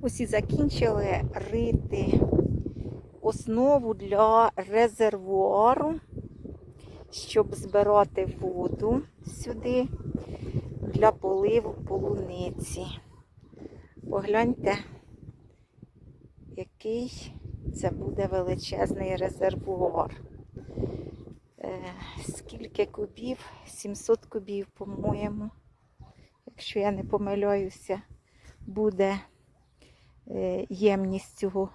Ось і закінчили рити основу для резервуару, щоб збирати воду сюди для поливу полуниці. Погляньте, який це буде величезний резервуар. Е, Скільки кубів? 700 кубів, по-моєму. Якщо я не помиляюся, буде е, ємність цього,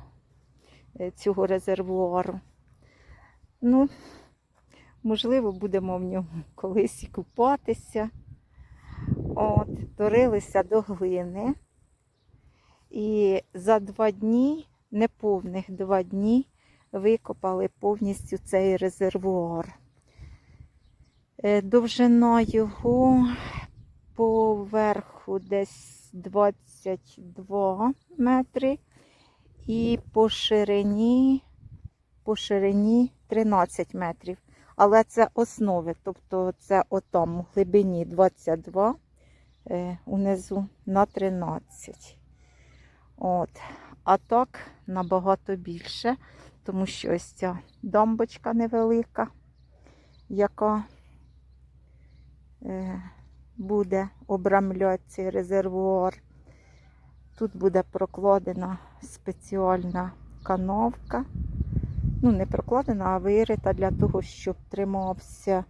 е, цього резервуару. Ну, можливо, будемо в ньому колись і купатися. От, дорилися до глини. І за два дні, неповних два дні, викопали повністю цей резервуар. Е, Довжина його поверху десь 22 метри і по ширині, по ширині 13 метрів. Але це основи, тобто це отам у глибині 22, е, унизу на 13. От. А так набагато більше, тому що ось ця дамбочка невелика, яка е, буде обрамляти цей резервуар. Тут буде прокладена спеціальна канавка. Ну, не прокладена, а вирита для того, щоб тримався,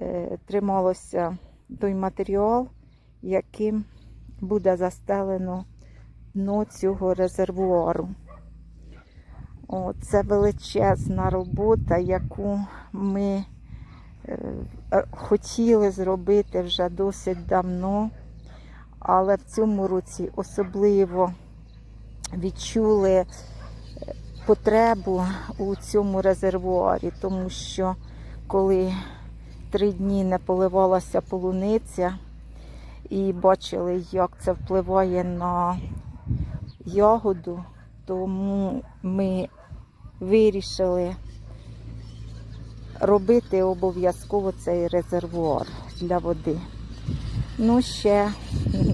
е, трималося той матеріал, яким буде застелено дно цього резервуару. О, це величезна робота, яку ми е, е, хотіли зробити вже досить давно, але в цьому році особливо відчули е, потребу у цьому резервуарі, тому що коли три дні не поливалася полуниця і бачили, як це впливає на ягоду, тому ми вирішили робити обов'язково цей резервуар для води. Ну, ще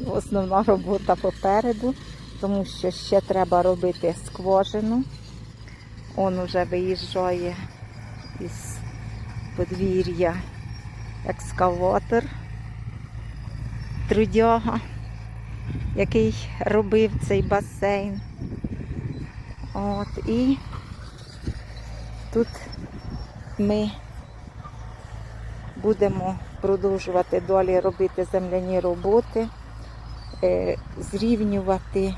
основна робота попереду, тому що ще треба робити скважину. Он уже виїжджає із подвір'я екскаватор трудяга, який робив цей басейн. От, і тут ми будемо продовжувати далі робити земляні роботи, е, зрівнювати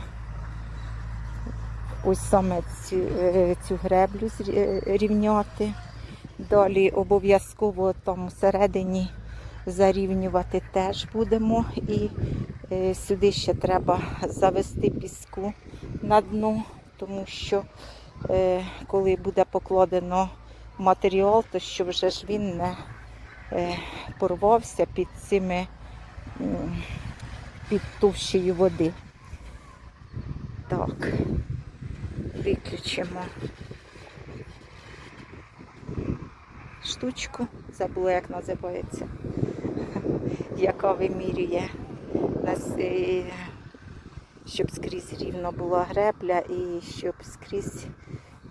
ось саме цю, е, цю греблю зрі- е. Далі обов'язково там всередині зарівнювати теж будемо. І сюди ще треба завести піску на дно, тому що коли буде покладено матеріал, то щоб вже ж він не порвався під цими під товщею води. Так, виключимо штучку, забула, як називається, яка вимірює нас, е, щоб скрізь рівно була гребля і щоб скрізь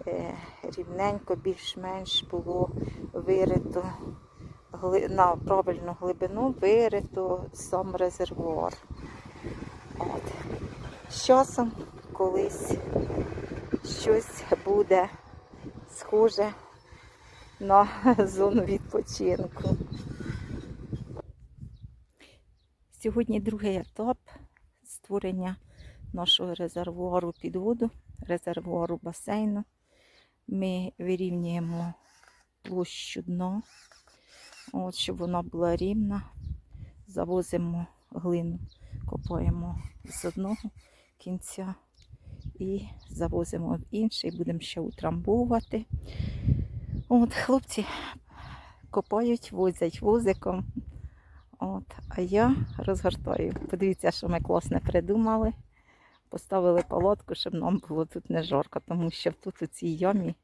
е, рівненько, більш-менш було вирито на правильну глибину вирито сам резервуар. От. З часом колись щось буде схоже на зону відпочинку. Сьогодні другий етап створення нашого резервуару під воду, резервуару басейну. Ми вирівнюємо площу дна, от, щоб вона була рівна. Завозимо глину, копаємо з одного кінця і завозимо в інший, будемо ще утрамбовувати. От, хлопці копають, возять возиком. От, а я розгортаю. Подивіться, що ми класне придумали. Поставили палатку, щоб нам було тут не жарко, тому що тут у цій ямі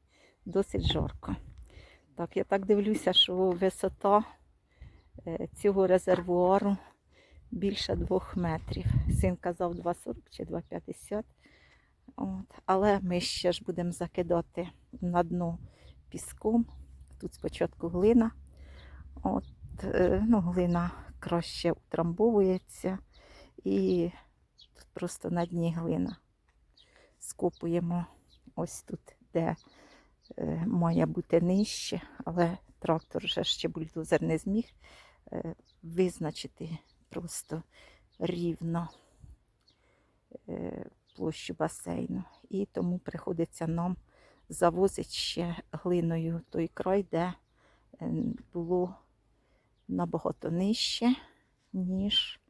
досить жарко. Так, я так дивлюся, що висота е, цього резервуару більше двох метрів. Син казав 2,40 чи 2,50. От. Але ми ще ж будемо закидати на дно піском. Тут спочатку глина. От, е, ну, глина краще утрамбовується. І тут просто на дні глина. Скопуємо ось тут, де має бути нижче, але трактор вже ще бульдозер не зміг е, визначити просто рівно е, площу басейну. І тому приходиться нам завозити ще глиною той край, де е, було набагато нижче, ніж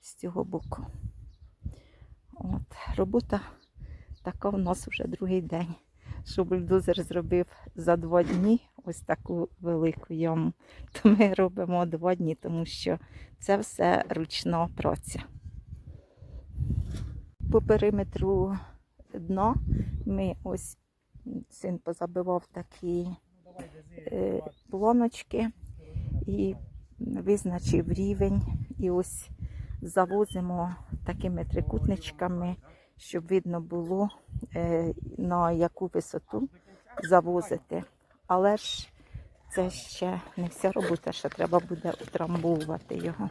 з цього боку. От, робота така в нас вже другий день. Що бульдозер зробив за два дні ось таку велику яму, то ми робимо два дні, тому що це все ручна праця. По периметру дна ми ось син позабивав такі е, плоночки і визначив рівень. І ось завозимо такими трикутничками, щоб видно було, на яку висоту завозити. Але ж це ще не вся робота, ще треба буде утрамбовувати його.